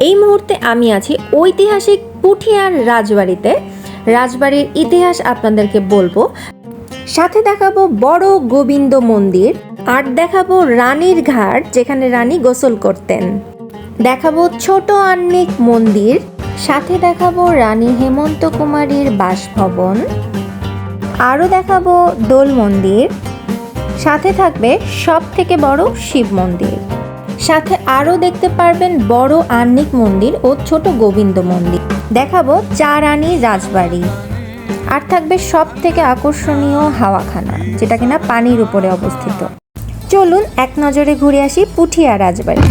এই মুহূর্তে আমি আছি ঐতিহাসিক পুঠিয়ার রাজবাড়িতে। রাজবাড়ির ইতিহাস আপনাদেরকে বলব। সাথে দেখাবো বড় গোবিন্দ মন্দির আর দেখাবো রানীর ঘাট, যেখানে রানী গোসল করতেন। দেখাবো ছোট আন্নিক মন্দির, সাথে দেখাবো রানী হেমন্ত কুমারীর বাসভবন। আরও দেখাবো দোল মন্দির, সাথে থাকবে সব থেকে বড় শিব মন্দির। সাথে আরও দেখতে পারবেন বড় আন্নিক মন্দির ও ছোট গোবিন্দ মন্দির। দেখাবো চারানি রাজবাড়ি। আর থাকবে সব থেকে আকর্ষণীয় হাওয়াখানা, যেটা কিনা পানির উপরে অবস্থিত। চলুন এক নজরে ঘুরে আসি পুঠিয়া রাজবাড়ি।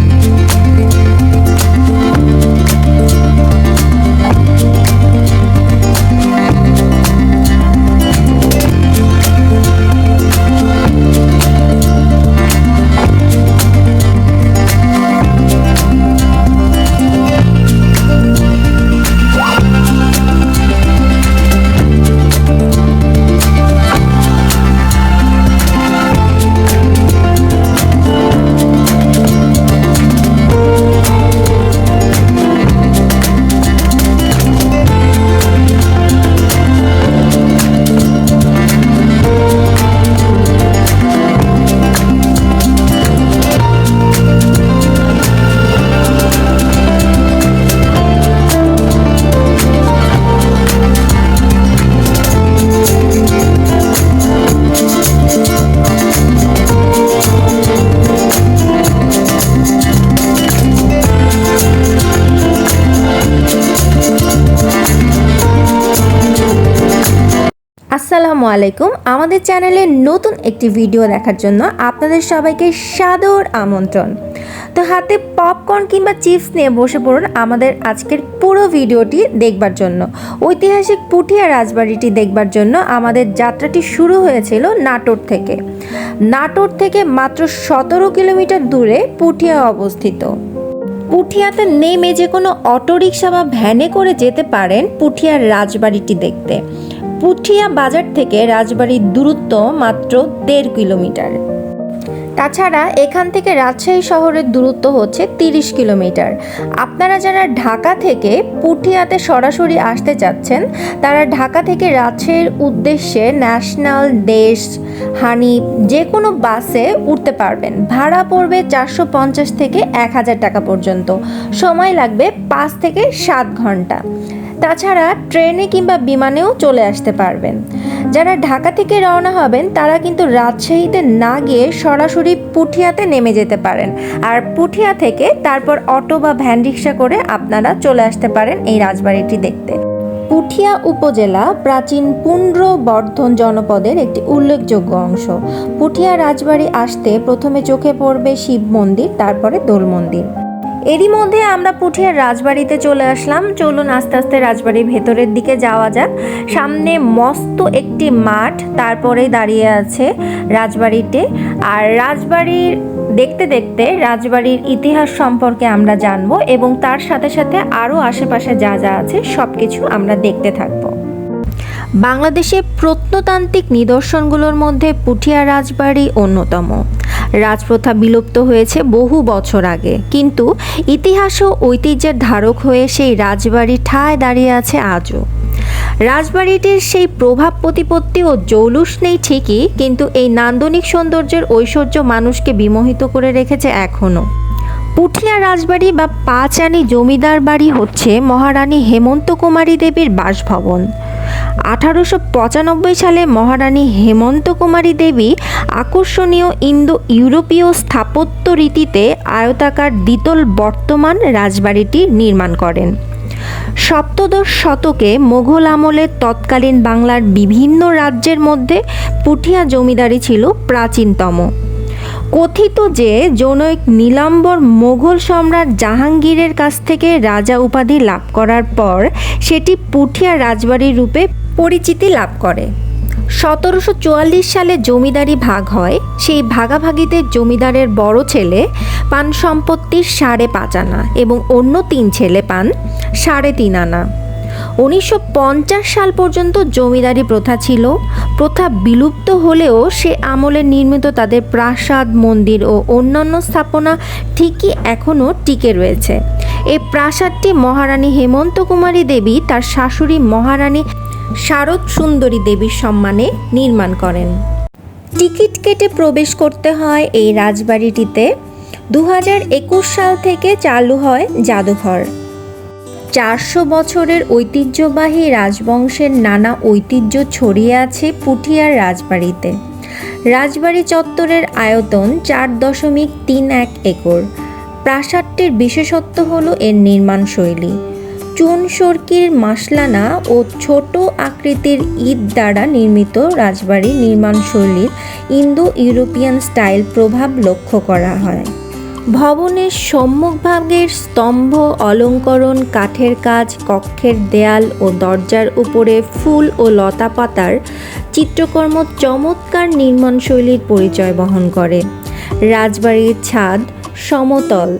আলাইকুম। আমাদের চ্যানেলে নতুন একটি ভিডিও দেখার জন্য আপনাদের সবাইকে সাদর আমন্ত্রণ। তো হাতে পপকর্ন কিংবা চিপস নিয়ে বসে পড়ুন আমাদের আজকের পুরো ভিডিওটি দেখবার জন্য। ঐতিহাসিক পুঠিয়া রাজবাড়িটি দেখবার জন্য আমাদের যাত্রাটি শুরু হয়েছিল নাটোর থেকে। নাটোর থেকে মাত্র সতেরো কিলোমিটার দূরে পুঠিয়া অবস্থিত। পুঠিয়াতে নেমে যে কোনো অটোরিকশা বা ভ্যানে করে যেতে পারেন পুঠিয়ার রাজবাড়িটি দেখতে। পুঠিয়া বাজার থেকে রাজবাড়ির দূরত্ব মাত্র দেড় কিলোমিটার। তাছাড়া এখান থেকে রাজশাহী শহরের দূরত্ব হচ্ছে তিরিশ কিলোমিটার। আপনারা যারা ঢাকা থেকে পুঠিয়াতে সরাসরি আসতে চাচ্ছেন, তারা ঢাকা থেকে রাজশাহীর উদ্দেশ্যে ন্যাশনাল দেশ হানিফ যে কোনো বাসে উঠতে পারবেন। ভাড়া পড়বে চারশো পঞ্চাশ থেকে এক হাজার টাকা পর্যন্ত। সময় লাগবে পাঁচ থেকে সাত ঘণ্টা। তাছাড়া ট্রেনে কিংবা বিমানেও চলে আসতে পারবেন। যারা ঢাকা থেকে রওনা হবেন, তারা কিন্তু রাজশাহীতে না গিয়ে সরাসরি পুঠিয়াতে নেমে যেতে পারেন। আর পুঠিয়া থেকে তারপর অটো বা ভ্যান রিক্সা করে আপনারা চলে আসতে পারেন এই রাজবাড়িটি দেখতে। পুঠিয়া উপজেলা প্রাচীন পুন্ড্র বর্ধন জনপদের একটি উল্লেখযোগ্য অংশ। পুঠিয়া রাজবাড়ি আসতে প্রথমে চোখে পড়বে শিব মন্দির, তারপরে দোল মন্দির। এরই মধ্যে আমরা পুঠিয়ার রাজবাড়িতে চলে আসলাম। চলুন আস্তে আস্তে রাজবাড়ির ভেতরের দিকে যাওয়া যাক। সামনে মস্ত একটি মাঠ, তারপরেই দাঁড়িয়ে আছে রাজবাড়িতে আর রাজবাড়ির, দেখতে দেখতে রাজবাড়ির ইতিহাস সম্পর্কে আমরা জানব এবং তার সাথে সাথে আরও আশেপাশে যা যা আছে সব কিছু আমরা দেখতে থাকব। বাংলাদেশে প্রত্নতান্ত্রিক নিদর্শনগুলোর মধ্যে পুঠিয়া রাজবাড়ি অন্যতম। রাজপ্রথা বিলুপ্ত হয়েছে বহু বছর আগে। কিন্তু ইতিহাস ও ঐতিহ্যের ধারক হয়ে সেই রাজবাড়ি ঠায় দাঁড়িয়ে আছে আজও। রাজবাড়িটির সেই প্রভাব প্রতিপত্তি ও জৌলুস নেই ঠিকই, কিন্তু এই নান্দনিক সৌন্দর্যের ঐশ্বর্য মানুষকে বিমোহিত করে রেখেছে এখনও। পুঠিয়া রাজবাড়ি বা পাঁচানি জমিদার বাড়ি হচ্ছে মহারানী হেমন্ত কুমারী দেবীর বাসভবন। আঠারোশো পঁচানব্বই সালে মহারানী হেমন্ত কুমারী দেবী আকর্ষণীয় ইন্দো ইউরোপীয় স্থাপত্য রীতিতে আয়তাকার দ্বিতল বর্তমান রাজবাড়িটি নির্মাণ করেন। সপ্তদশ শতকে মোঘল আমলের তৎকালীন বাংলার বিভিন্ন রাজ্যের মধ্যে পুঠিয়া জমিদারি ছিল প্রাচীনতম। কথিত যে জনৈক নীলাম্বর মোগল সম্রাট জাহাঙ্গীরের কাছ থেকে রাজা উপাধি লাভ করার পর সেটি পুঠিয়া রাজবাড়ির রূপে পরিচিতি লাভ করে। সতেরোশো চুয়াল্লিশ সালে জমিদারি ভাগ হয়, সেই ভাগাভাগিতে জমিদারের বড় ছেলে পান সম্পত্তির সাড়ে পাঁচ আনা এবং অন্য তিন ছেলে পান সাড়ে তিন আনা। উনিশশো পঞ্চাশ সাল পর্যন্ত জমিদারি প্রথা ছিল। প্রথা বিলুপ্ত হলেও সে আমলে নির্মিত তাদের প্রাসাদ, মন্দির ও অন্যান্য স্থাপনা ঠিকই এখনও টিকে রয়েছে। এই প্রাসাদটি মহারানী হেমন্ত কুমারী দেবী তার শাশুড়ি মহারানী শারদ সুন্দরী দেবীর সম্মানে নির্মাণ করেন। টিকিট কেটে প্রবেশ করতে হয় এই রাজবাড়িটিতে। দু হাজার একুশ সাল থেকে চালু হয় জাদুঘর। চারশো বছরের ঐতিহ্যবাহী রাজবংশের নানা ঐতিহ্য ছড়িয়ে আছে পুঠিয়ার রাজবাড়িতে। রাজবাড়ি চত্বরের আয়তন চার দশমিক তিন এক একর। প্রাসাদটির বিশেষত্ব হলো এর নির্মাণ শৈলী। চুন সরকির মাসলানা ও ছোট আকৃতির ইট দ্বারা নির্মিত রাজবাড়ির নির্মাণ শৈলীর ইন্দো ইউরোপিয়ান স্টাইল প্রভাব লক্ষ্য করা হয়। ভবনের সম্মুখভাগের স্তম্ভ, অলঙ্করণ, কাঠের কাজ, কক্ষের দেয়াল ও দরজার উপরে ফুল ও লতা পাতার চিত্রকর্ম চমৎকার নির্মাণশৈলীর পরিচয় বহন করে। রাজবাড়ির ছাদ সমতল।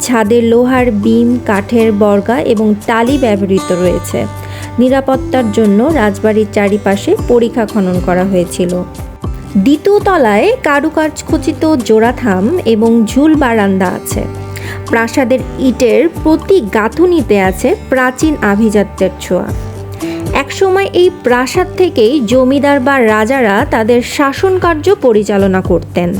ছাদের লোহার বিম, কাঠের বর্গা এবং টালি ব্যবহৃত রয়েছে। নিরাপত্তার জন্য রাজবাড়ির চারিপাশে পরীক্ষা খনন করা হয়েছিল। দ্বিতীয় তলায় কারুকাজ খচিত জোড়াথাম এবং ঝুল বারান্দা আছে। প্রাসাদের ইটের প্রতি গাঁথুনিতে আছে প্রাচীন আভিজাত্যের ছোঁয়া। একসময় এই প্রাসাদ থেকেই জমিদার বা রাজারা তাদের শাসন কার্য পরিচালনা করতেন।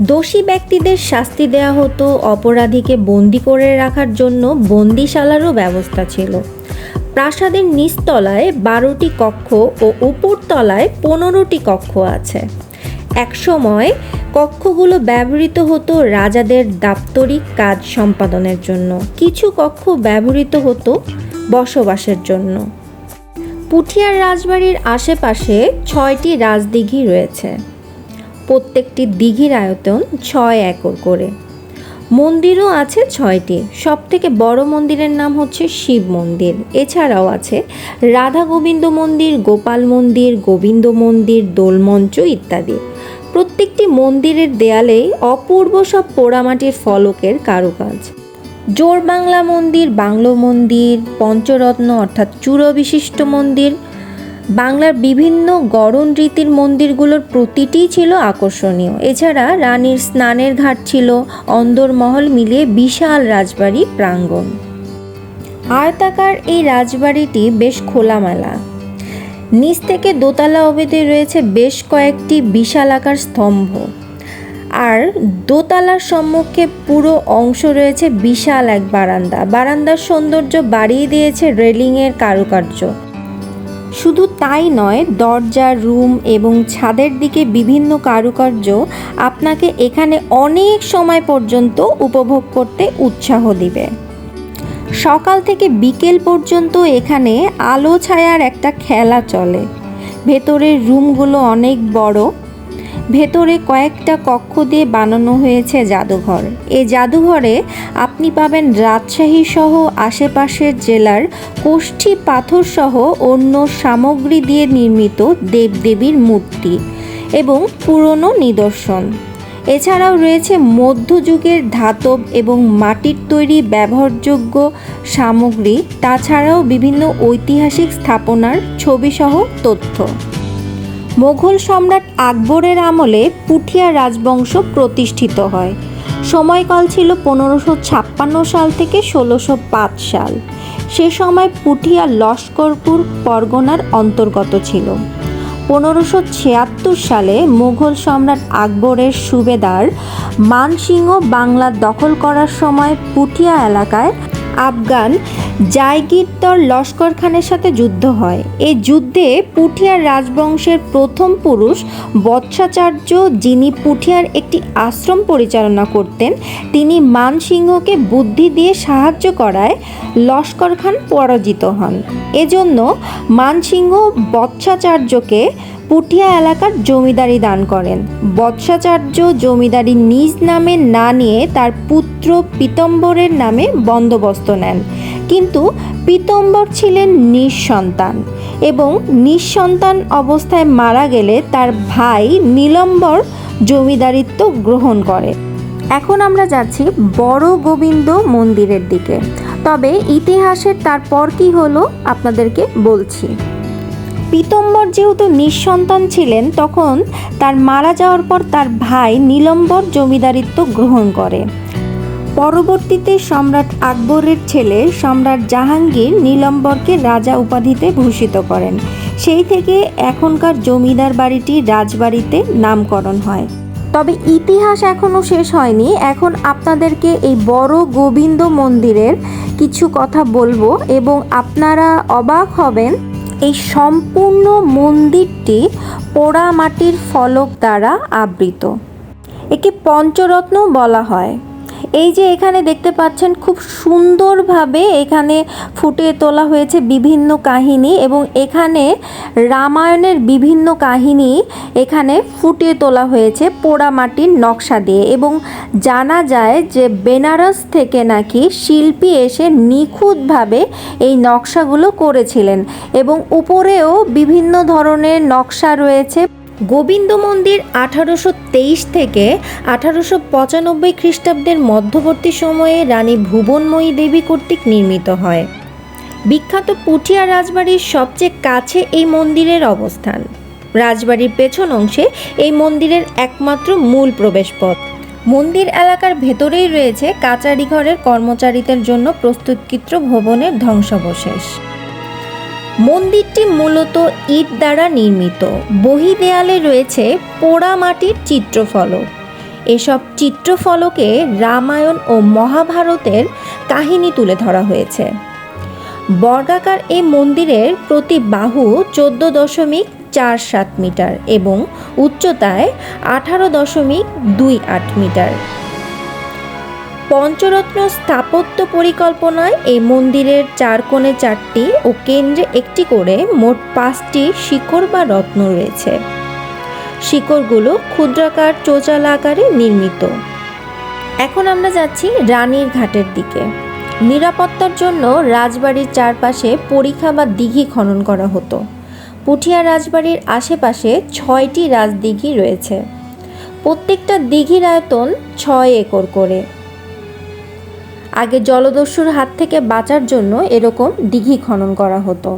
দোষী ব্যক্তিদের শাস্তি দেয়া হতো, অপরাধীকে বন্দি করে রাখার জন্য বন্দিশালারও ব্যবস্থা ছিল। প্রাসাদের নিচতলায় বারোটি কক্ষ ও উপরতলায় পনেরোটি কক্ষ আছে। একসময় কক্ষগুলো ব্যবহৃত হতো রাজাদের দাপ্তরিক কাজ সম্পাদনের জন্য। কিছু কক্ষ ব্যবহৃত হতো বসবাসের জন্য। পুঠিয়ার রাজবাড়ির আশেপাশে ছয়টি রাজদিঘি রয়েছে। প্রত্যেকটি দিঘির আয়তন ছয় একর করে। মন্দিরও আছে ছয়টি। সব থেকে বড় মন্দিরের নাম হচ্ছে শিব মন্দির। এছাড়াও আছে রাধা গোবিন্দ মন্দির, গোপাল মন্দির, গোবিন্দ মন্দির, দোলমঞ্চ ইত্যাদি। প্রত্যেকটি মন্দিরের দেয়ালেই অপূর্ব সব পোড়ামাটির ফলকের কারুকাজ। জোর বাংলা মন্দির, বাংলো মন্দির, পঞ্চরত্ন অর্থাৎ চূড়বিশিষ্ট মন্দির বাংলার বিভিন্ন গড়ন রীতির মন্দিরগুলোর প্রতিটিই ছিল আকর্ষণীয়। এছাড়া রানীর স্নানের ঘাট ছিল অন্দরমহল মিলিয়ে বিশাল রাজবাড়ি প্রাঙ্গণ। আয়তাকার এই রাজবাড়িটি বেশ খোলামেলা। নিচ থেকে দোতলা অবধি রয়েছে বেশ কয়েকটি বিশাল আকার স্তম্ভ। আর দোতলার সম্মুখে পুরো অংশ রয়েছে বিশাল এক বারান্দা। বারান্দার সৌন্দর্য বাড়িয়ে দিয়েছে রেলিংয়ের কারুকার্য। শুধু তাই নয়, দরজা, রুম এবং ছাদের দিকে বিভিন্ন কারুকার্য আপনাকে এখানে অনেক সময় পর্যন্ত উপভোগ করতে উৎসাহ দিবে। সকাল থেকে বিকেল পর্যন্ত এখানে আলো ছায়ার একটা খেলা চলে। ভেতরের রুমগুলো অনেক বড় ভেতরে কয়েকটা কক্ষ দিয়ে বানানো হয়েছে জাদুঘর। এই জাদুঘরে আপনি পাবেন রাজশাহী সহ আশেপাশের জেলার কোষ্ঠী পাথর সহ অন্য সামগ্রী দিয়ে নির্মিত দেবদেবীর মূর্তি এবং পুরনো নিদর্শন। এছাড়াও রয়েছে মধ্যযুগের ধাতব এবং মাটির তৈরি ব্যবহারযোগ্য সামগ্রী, তাছাড়াও বিভিন্ন ঐতিহাসিক স্থাপনার ছবিসহ তথ্য। মোগল সম্রাট আকবরের আমলে পুঠিয়া রাজবংশ প্রতিষ্ঠিত হয়। সময়কাল ছিল পনেরোশো ছাপ্পান্ন সাল থেকে ষোলোশো পাঁচ সাল। সে সময় পুঠিয়া লস্করপুর পরগনার অন্তর্গত ছিল। পনেরোশো ছিয়াত্তর সালে মুঘল সম্রাট আকবরের সুবেদার মানসিংহ বাংলা দখল করার সময় পুঠিয়া এলাকায় আফগান জায়গিরদর লস্কর খানের সাথে যুদ্ধ হয়। এই যুদ্ধে পুঠিয়ার রাজবংশের প্রথম পুরুষ বৎসাচার্য যিনি পুঠিয়ার একটি আশ্রম পরিচালনা করতেন, তিনি মানসিংহকে বুদ্ধি দিয়ে সাহায্য করায় লস্কর খান পরাজিত হন। এজন্য মানসিংহ বৎসাচার্যকে পুঠিয়া এলাকার জমিদারি দান করেন। বৎসাচার্য জমিদারি নিজ নামে না নিয়ে তার পুত্র পীতম্বরের নামে বন্দোবস্ত নেন। কিন্তু পীতম্বর ছিলেন নিঃসন্তান এবং নিঃসন্তান অবস্থায় মারা গেলে তার ভাই নীলম্বর জমিদারিত্ব গ্রহণ করে। এখন আমরা যাচ্ছি বড় গোবিন্দ মন্দিরের দিকে। তবে ইতিহাসের তারপর কি হলো আপনাদেরকে বলছি। পীতম্বর যেহেতু নিঃসন্তান ছিলেন, তখন তার মারা যাওয়ার পর তার ভাই নীলম্বর জমিদারিত্ব গ্রহণ করে। পরবর্তীতে সম্রাট আকবরের ছেলে সম্রাট জাহাঙ্গীর নীলম্বরকে রাজা উপাধিতে ভূষিত করেন। সেই থেকে এখনকার জমিদার বাড়িটি রাজবাড়িতে নামকরণ হয়। তবে ইতিহাস এখনও শেষ হয়নি। এখন আপনাদেরকে এই বড় গোবিন্দ মন্দিরের কিছু কথা বলব এবং আপনারা অবাক হবেন এই সম্পূর্ণ মন্দিরটি পোড়ামাটির ফলক দ্বারা আবৃত। একে পঞ্চরত্ন বলা হয়। এই যে এখানে দেখতে পাচ্ছেন খুব সুন্দরভাবে এখানে ফুটিয়ে তোলা হয়েছে বিভিন্ন কাহিনী এবং এখানে রামায়ণের বিভিন্ন কাহিনী এখানে ফুটিয়ে তোলা হয়েছে পোড়া মাটির নকশা দিয়ে এবং জানা যায় যে বেনারস থেকে নাকি শিল্পী এসে নিখুঁতভাবে এই নকশাগুলো করেছিলেন এবং উপরেও বিভিন্ন ধরনের নকশা রয়েছে। গোবিন্দ মন্দির আঠারোশো তেইশ থেকে আঠারোশো পঁচানব্বই খ্রিস্টাব্দের মধ্যবর্তী সময়ে রানী ভুবনময়ী দেবী কর্তৃক নির্মিত হয়। বিখ্যাত পুঠিয়া রাজবাড়ির সবচেয়ে কাছে এই মন্দিরের অবস্থান। রাজবাড়ির পেছন অংশে এই মন্দিরের একমাত্র মূল প্রবেশপথ। মন্দির এলাকার ভেতরেই রয়েছে কাচারি ঘরের কর্মচারীদের জন্য প্রস্তুতকৃত ভবনের ধ্বংসাবশেষ। মন্দিরটি মূলত ইট দ্বারা নির্মিত। বহি দেয়ালে রয়েছে পোড়া মাটির চিত্রফলক। এসব চিত্রফলকে রামায়ণ ও মহাভারতের কাহিনী তুলে ধরা হয়েছে। বর্গাকার এই মন্দিরের প্রতি বাহু চোদ্দ দশমিক চার সাত মিটার এবং উচ্চতায় আঠারো দশমিক দুই আট মিটার। পঞ্চরত্ন স্থাপত্য পরিকল্পনায় এই মন্দিরের চার কোণে চারটি ও কেন্দ্রে একটি করে মোট পাঁচটি শিকড় বা রত্ন রয়েছে। শিকড়গুলো ক্ষুদ্রাকার চোচাল আকারে নির্মিত। এখন আমরা যাচ্ছি রানীর ঘাটের দিকে। নিরাপত্তার জন্য রাজবাড়ির চারপাশে পরীক্ষা বা দিঘি খনন করা হতো। পুঠিয়া রাজবাড়ির আশেপাশে ছয়টি রাজদিঘি রয়েছে। প্রত্যেকটা দিঘির আয়তন ছয় একর করে। আগে জলদস্যুর হাত থেকে বাঁচার জন্য এরকম দিঘি খনন করা হতো।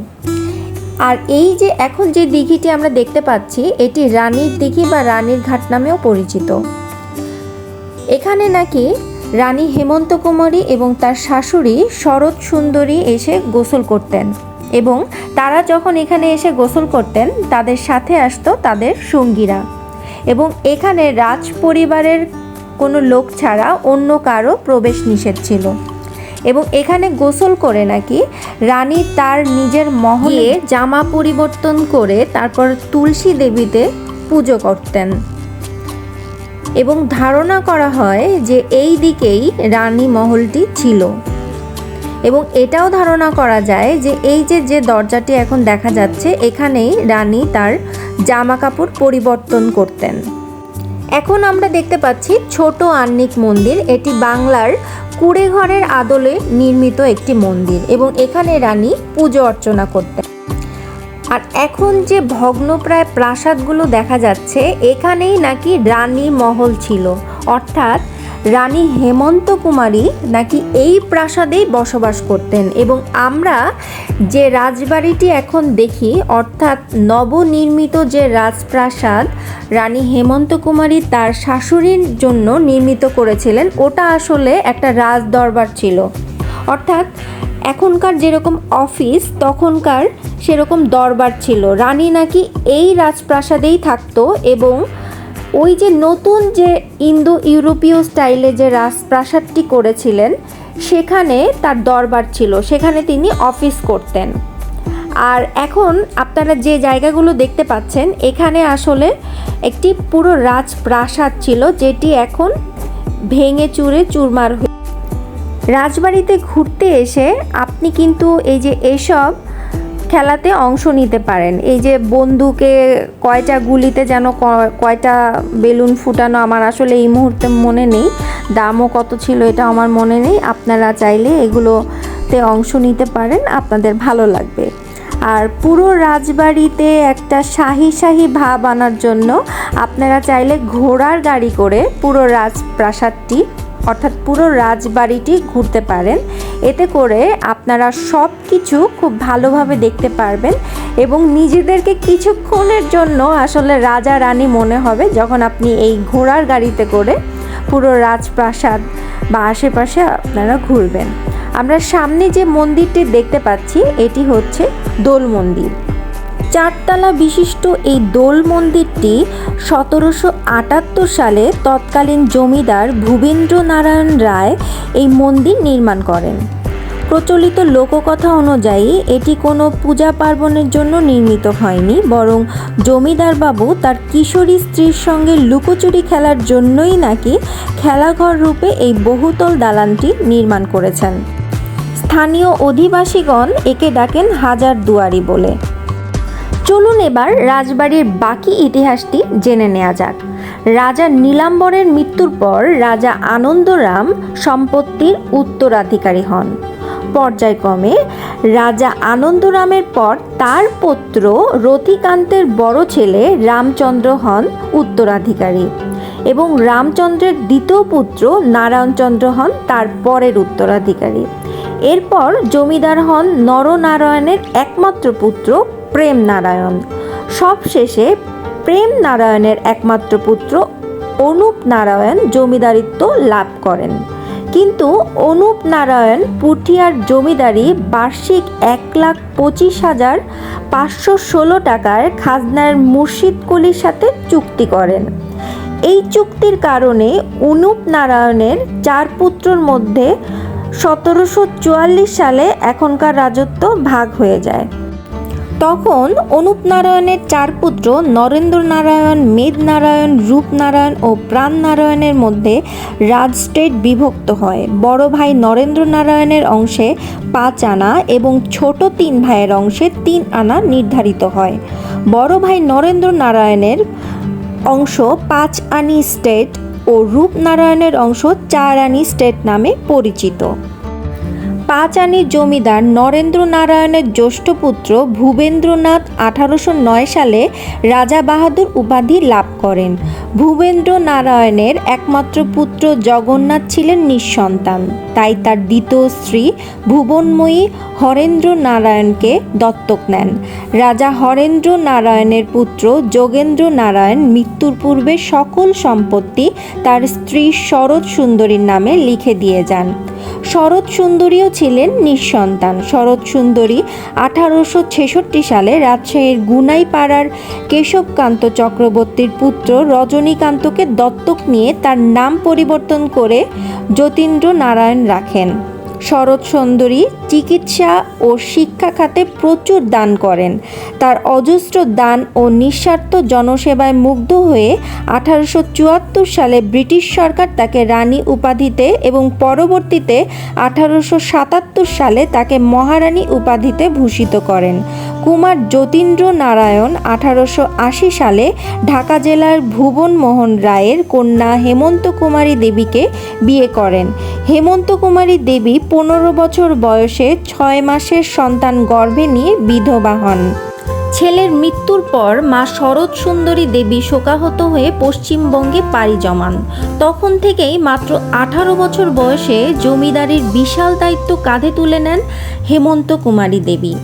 আর এই যে এখন যে দিঘিটি আমরা দেখতে পাচ্ছি, এটি রানীর দিঘি বা রানীর ঘাট নামেও পরিচিত। এখানে নাকি রানী হেমন্ত কুমারী এবং তার শাশুড়ি শরৎ সুন্দরী এসে গোসল করতেন এবং তারা যখন এখানে এসে গোসল করতেন, তাদের সাথে আসতো তাদের সঙ্গীরা। এবং এখানে রাজ পরিবারের কোনো লোক ছাড়া অন্য কারও প্রবেশ নিষেধ ছিল। এবং এখানে গোসল করে নাকি রানী তার নিজের মহলে জামা পরিবর্তন করে তারপর তুলসী দেবীতে পুজো করতেন। এবং ধারণা করা হয় যে এই দিকেই রানী মহলটি ছিল। এবং এটাও ধারণা করা যায় যে এই যে যে দরজাটি এখন দেখা যাচ্ছে এখানেই রানী তার জামা কাপড় পরিবর্তন করতেন। এখন আমরা দেখতে পাচ্ছি ছোট আন্নিক মন্দির। এটি বাংলার কুড়েঘরের আদলে নির্মিত একটি মন্দির এবং এখানে রানী পুজো অর্চনা করতেন। আর এখন যে ভগ্নপ্রায় প্রাসাদগুলো দেখা যাচ্ছে, এখানেই নাকি রানী মহল ছিল। অর্থাৎ রানী হেমন্ত কুমারী নাকি এই প্রাসাদেই বসবাস করতেন এবং আমরা যে রাজবাড়িটি এখন দেখি, অর্থাৎ নবনির্মিত যে রাজপ্রাসাদ, রানী হেমন্ত কুমারী তার শাশুড়ির জন্য নির্মিত করেছিলেন, ওটা আসলে একটা রাজ দরবার ছিল। অর্থাৎ এখনকার যেরকম অফিস, তখনকার সেরকম দরবার ছিল। রানী নাকি এই রাজপ্রাসাদেই থাকতো এবং ওই যে নতুন যে ইন্দো ইউরোপীয় স্টাইলে যে রাজপ্রাসাদটি করেছিলেন, সেখানে তার দরবার ছিল, সেখানে তিনি অফিস করতেন। আর এখন আপনারা যে জায়গাগুলো দেখতে পাচ্ছেন, এখানে আসলে একটি পুরো রাজপ্রাসাদ ছিল, যেটি এখন ভেঙে চুরে চুরমার হয়ে রাজবাড়িতে ঘুরতে এসে আপনি কিন্তু এই যে এসব খেলাতে অংশ নিতে পারেন। এই যে বন্দুকে কয়টা গুলিতে যেন কয়টা বেলুন ফুটানো আমার আসলে এই মুহূর্তে মনে নেই। দামও কত ছিল এটা আমার মনে নেই। আপনারা চাইলে এগুলোতে অংশ নিতে পারেন, আপনাদের ভালো লাগবে। আর পুরো রাজবাড়িতে একটা শাহি শাহি ভাব আনার জন্য আপনারা চাইলে ঘোড়ার গাড়ি করে পুরো রাজপ্রাসাদটি অর্থাৎ পুরো রাজবাড়িটি ঘুরতে পারেন। এতে করে আপনারা সব কিছু খুব ভালোভাবে দেখতে পারবেন এবং নিজেদেরকে কিছুক্ষণের জন্য আসলে রাজা রানী মনে হবে যখন আপনি এই ঘোড়ার গাড়িতে করে পুরো রাজপ্রাসাদ বা আশেপাশে আপনারা ঘুরবেন। আমরা সামনে যে মন্দিরটি দেখতে পাচ্ছি, এটি হচ্ছে দোল মন্দির। চারতলা বিশিষ্ট এই দোল মন্দিরটি সতেরোশো আটাত্তর সালে তৎকালীন জমিদার ভূবেন্দ্র নারায়ণ রায় এই মন্দির নির্মাণ করেন। প্রচলিত লোককথা অনুযায়ী এটি কোনো পূজা পার্বণের জন্য নির্মিত হয়নি, বরং জমিদার বাবু তার কিশোরী স্ত্রীর সঙ্গে লুকোচুরি খেলার জন্যই নাকি খেলাঘর রূপে এই বহুতল দালানটি নির্মাণ করেছেন। স্থানীয় অধিবাসীগণ একে ডাকেন হাজার দুয়ারি বলে। চলুন এবার রাজবাড়ির বাকি ইতিহাসটি জেনে নেওয়া যাক। রাজা নীলাম্বরের মৃত্যুর পর রাজা আনন্দরাম সম্পত্তির উত্তরাধিকারী হন। পর্যায়ক্রমে রাজা আনন্দরামের পর তার পুত্র রথিকান্তের বড় ছেলে রামচন্দ্র হন উত্তরাধিকারী এবং রামচন্দ্রের দ্বিতীয় পুত্র নারায়ণচন্দ্র হন তার পরের উত্তরাধিকারী। এরপর জমিদার হন নরনারায়ণের একমাত্র পুত্র প্রেম নারায়ণ সবশেষে প্রেম নারায়ণের একমাত্র পুত্র অনুপ নারায়ণ জমিদারিত্ব লাভ করেন। কিন্তু অনুপ নারায়ণ পুঠিয়ার জমিদারি বার্ষিক এক লাখ পঁচিশ হাজার পাঁচশো ষোলো টাকার খাজনার মুর্শিদ কুলির সাথে চুক্তি করেন। এই চুক্তির কারণে অনুপ নারায়ণের চার পুত্রর মধ্যে সতেরোশো চুয়াল্লিশ সালে এখনকার রাজত্ব ভাগ হয়ে যায়। তখন অনুপ নারায়ণের চার পুত্র নরেন্দ্র নারায়ণ মেদ নারায়ণ রূপনারায়ণ ও প্রাণ নারায়ণের মধ্যে রাজ স্টেট বিভক্ত হয়। বড় ভাই নরেন্দ্র নারায়ণের অংশে পাঁচ আনা এবং ছোট তিন ভাইয়ের অংশে তিন আনা নির্ধারিত হয়। বড় ভাই নরেন্দ্র নারায়ণের অংশ পাঁচ আনি স্টেট ও রূপনারায়ণের অংশ চার আনি স্টেট নামে পরিচিত। পাঁচানির জমিদার নরেন্দ্র নারায়ণের জ্যেষ্ঠ পুত্র ভূবেন্দ্রনাথ আঠারোশো নয় সালে রাজা বাহাদুর উপাধি লাভ করেন। ভূবেন্দ্র নারায়ণের একমাত্র পুত্র জগন্নাথ ছিলেন নিঃসন্তান। তাই তার দ্বিতীয় স্ত্রী ভুবনময়ী হরেন্দ্র নারায়ণকে দত্তক নেন। রাজা হরেন্দ্র নারায়ণের পুত্র যোগেন্দ্র নারায়ণ মৃত্যুর পূর্বে সকল সম্পত্তি তার স্ত্রী শরৎ সুন্দরীর নামে লিখে দিয়ে যান। শরৎ সুন্দরীও ছিলেন নিঃসন্তান। শরৎ সুন্দরী আঠারোশো ছেষট্টি সালে রাজশাহীর গুনাইপাড়ার কেশবকান্ত চক্রবর্তীর পুত্র রজনীকান্তকে দত্তক নিয়ে তার নাম পরিবর্তন করে যতীন্দ্র নারায়ণ রাখেন। শরৎ সুন্দরী চিকিৎসা ও শিক্ষা খাতে প্রচুর দান করেন। তার অজস্র দান ও নিঃস্বার্থ জনসেবায় মুগ্ধ হয়ে আঠারোশো চুয়াত্তর সালে ব্রিটিশ সরকার তাকে রানী উপাধিতে এবং পরবর্তীতে আঠারোশো সাতাত্তর সালে তাকে মহারানী উপাধিতে ভূষিত করেন। কুমার যতীন্দ্র নারায়ণ আঠারোশো আশি সালে ঢাকা জেলার ভুবন মোহন রায়ের কন্যা হেমন্ত কুমারী দেবীকে বিয়ে করেন। হেমন্ত কুমারী দেবী পনেরো বছর বয়সে ছয় মাসের সন্তান গর্ভে নিয়ে বিধবা হন। ছেলের মৃত্যুর পর মা শরৎ সুন্দরী দেবী শোকাহত হয়ে পশ্চিমবঙ্গে পাড়ি জমান। তখন থেকেই মাত্র আঠারো বছর বয়সে জমিদারির বিশাল দায়িত্ব কাঁধে তুলে নেন হেমন্ত কুমারী দেবী।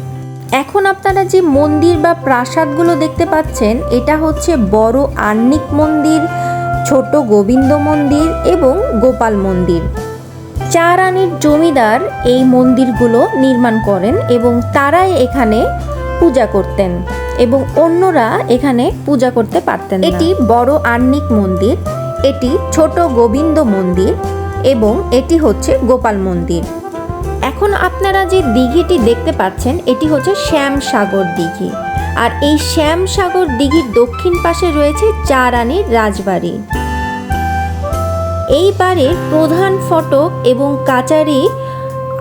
এখন আপনারা যে মন্দির বা প্রাসাদগুলো দেখতে পাচ্ছেন, এটা হচ্ছে বড় আর্নিক মন্দির, ছোট গোবিন্দ মন্দির এবং গোপাল মন্দির। চার আনির জমিদার এই মন্দিরগুলো নির্মাণ করেন এবং তারাই এখানে পূজা করতেন এবং অন্যরা এখানে পূজা করতে পারতেন এটি বড় আর্নিক মন্দির, এটি ছোট গোবিন্দ মন্দির এবং এটি হচ্ছে গোপাল মন্দির। এখন আপনারা যে দিঘিটি দেখতে পাচ্ছেন, এটি হচ্ছে শ্যামসাগর দিঘি। আর এই শ্যামসাগর দিঘির দক্ষিণ পাশে রয়েছে চারানির রাজবাড়ি। এই বাড়ির প্রধান ফটক এবং কাচারি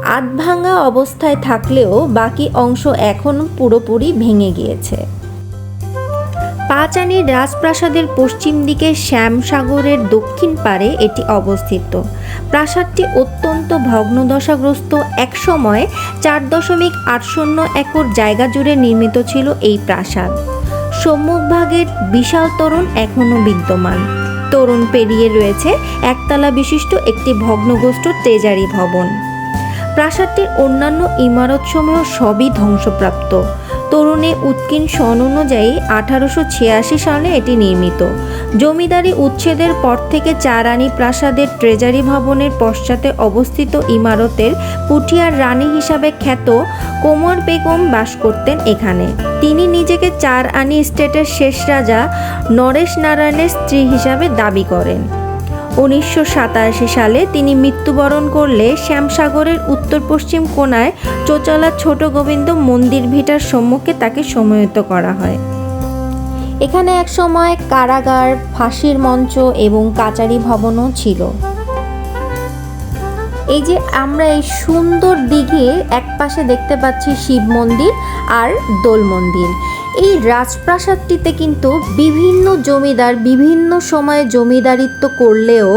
আধভাঙা অবস্থায় থাকলেও বাকি অংশ এখন পুরোপুরি ভেঙে গিয়েছে। পাঁচানির রাজপ্রাসাদের পশ্চিম দিকে শ্যামসাগরের দক্ষিণ পারে এটি অবস্থিত। প্রাসাদটি অত্যন্ত ভগ্নদশাগ্রস্ত। একসময় চার দশমিক আট শূন্য একর জায়গা জুড়ে নির্মিত ছিল এই প্রাসাদ। সম্মুখভাগের বিশাল তোরণ এখনও বিদ্যমান। তরুণ পেরিয়ে রয়েছে একতলা বিশিষ্ট একটি ভগ্নগোষ্ঠ তেজারি ভবন। প্রাসাদটির অন্যান্য ইমারতসমূহ সবই ধ্বংসপ্রাপ্ত। তরুণে উৎকিন সন অনুযায়ী আঠারোশো ছিয়াশি সালে এটি নির্মিত। জমিদারি উচ্ছেদের পর থেকে চারানি প্রাসাদের ট্রেজারি ভবনের পশ্চাতে অবস্থিত ইমারতের পুঠিয়ার রানী হিসাবে খ্যাত কোমর বেগম বাস করতেন এখানে। তিনি নিজেকে চার আনি স্টেটের শেষ রাজা নরেশ নারায়ণের স্ত্রী হিসাবে দাবি করেন। উনিশশো সাতাশি সালে তিনি মৃত্যুবরণ করলে শ্যামসাগরের উত্তর পশ্চিম কোণায় চোচলা ছোট গোবিন্দ মন্দির ভিটার সম্মুখে তাকে সমাহিত করা হয়। এখানে এক সময় কারাগার, ফাঁসির মঞ্চ এবং কাচারি ভবনও ছিল। এই যে আমরা এই সুন্দর দিঘির এক পাশে দেখতে পাচ্ছি শিব মন্দির আর দোল মন্দির। এই রাজপ্রাসাদটিতে কিন্তু বিভিন্ন জমিদার বিভিন্ন সময়ে জমিদারিত্ব করলেও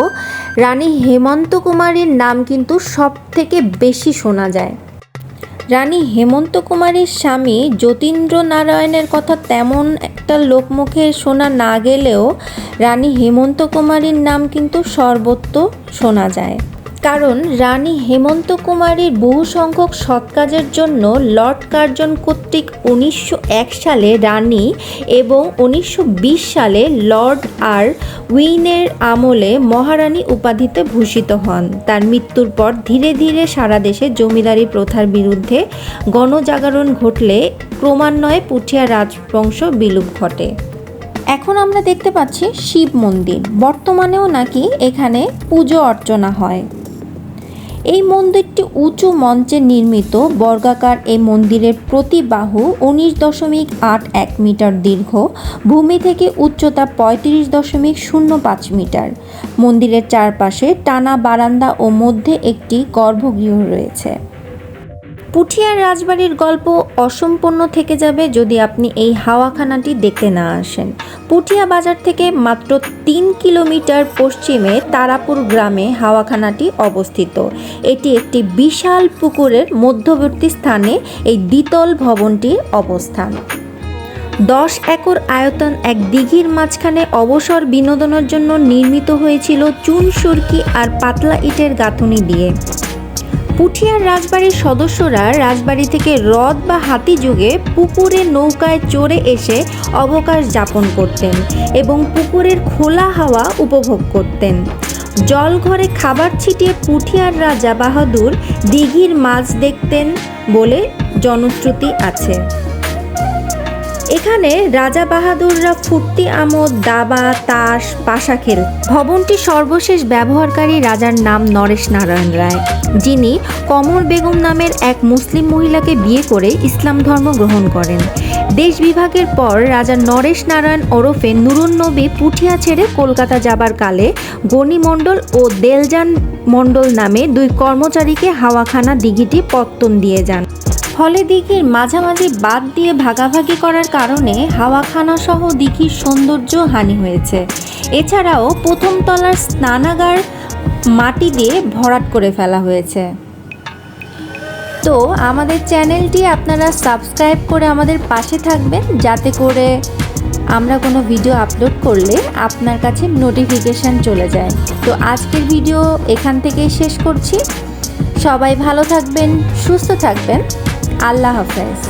রানী হেমন্ত কুমারীর নাম কিন্তু সব থেকে বেশি শোনা যায়। রানী হেমন্ত কুমারীর স্বামী যতীন্দ্র নারায়ণের কথা তেমন একটা লোকমুখে শোনা না গেলেও রানী হেমন্ত কুমারীর নাম কিন্তু সর্বত্র শোনা যায়। কারণ রানী হেমন্ত কুমারীর বহু সংখ্যক সৎ কাজের জন্য লর্ড কার্জন কর্তৃক উনিশশো এক সালে রানী এবং উনিশশো বিশ সালে লর্ড আর উইনের আমলে মহারানী উপাধিতে ভূষিত হন। তার মৃত্যুর পর ধীরে ধীরে সারা দেশে জমিদারি প্রথার বিরুদ্ধে গণজাগরণ ঘটলে ক্রমান্বয়ে পুঠিয়া রাজবংশ বিলুপ ঘটে। এখন আমরা দেখতে পাচ্ছি শিব মন্দির। বর্তমানেও নাকি এখানে পুজো অর্চনা হয়। এই মন্দিরটি উঁচু মঞ্চে নির্মিত। বর্গাকার এই মন্দিরের প্রতি বাহু উনিশ দশমিক আট এক মিটার দীর্ঘ। ভূমি থেকে উচ্চতা পঁয়ত্রিশ দশমিক শূন্য পাঁচ মিটার। মন্দিরের চারপাশে টানা বারান্দা ও মধ্যে একটি গর্ভগৃহ রয়েছে। পুঠিয়ার রাজবাড়ির গল্প অসম্পূর্ণ থেকে যাবে যদি আপনি এই হাওয়াখানাটি দেখতে না আসেন। পুঠিয়া বাজার থেকে মাত্র তিন কিলোমিটার পশ্চিমে তারাপুর গ্রামে হাওয়াখানাটি অবস্থিত। এটি একটি বিশাল পুকুরের মধ্যবর্তী স্থানে এই দ্বিতল ভবনটির অবস্থান। দশ একর আয়তন এক দিঘির মাঝখানে অবসর বিনোদনের জন্য নির্মিত হয়েছিল চুন সুরকি আর পাতলা ইটের গাঁথুনি দিয়ে। পুঠিয়ার রাজবাড়ির সদস্যরা রাজবাড়ি থেকে হ্রদ বা হাতি যুগে পুকুরে নৌকায় চড়ে এসে অবকাশ যাপন করতেন এবং পুকুরের খোলা হাওয়া উপভোগ করতেন। জলঘরে খাবার ছিটিয়ে পুঠিয়ার রাজা বাহাদুর দিঘির মাছ দেখতেন বলে জনশ্রুতি আছে। এখানে রাজা বাহাদুররা ফুর্তি আমোদ, দাবা, তাস পাশা খেল। ভবনটি সর্বশেষ ব্যবহারকারী রাজার নাম নরেশ নারায়ণ রায়, যিনি কমর বেগম নামের এক মুসলিম মহিলাকে বিয়ে করে ইসলাম ধর্ম গ্রহণ করেন। দেশ বিভাগের পর রাজা নরেশ নারায়ণ ওরফে নুরুন নবী পুঠিয়া ছেড়ে কলকাতা যাবার কালে গণি মণ্ডল ও দেলজান মণ্ডল নামে দুই কর্মচারীকে হাওয়াখানা দিঘিটি পত্তন দিয়ে যান। ফলে দিঘির মাঝামাঝি বাদ দিয়ে ভাগাভাগি করার কারণে হাওয়াখানা সহ দিঘির সৌন্দর্য হানি হয়েছে। এছাড়াও প্রথম তলার স্নানাগার মাটি দিয়ে ভরাট করে ফেলা হয়েছে। তো আমাদের চ্যানেলটি আপনারা সাবস্ক্রাইব করে আমাদের পাশে থাকবেন, যাতে করে আমরা কোনো ভিডিও আপলোড করলে আপনার কাছে নোটিফিকেশান চলে যায়। তো আজকের ভিডিও এখান থেকেই শেষ করছি। সবাই ভালো থাকবেন, সুস্থ থাকবেন। আল্লাহ হাফেজ।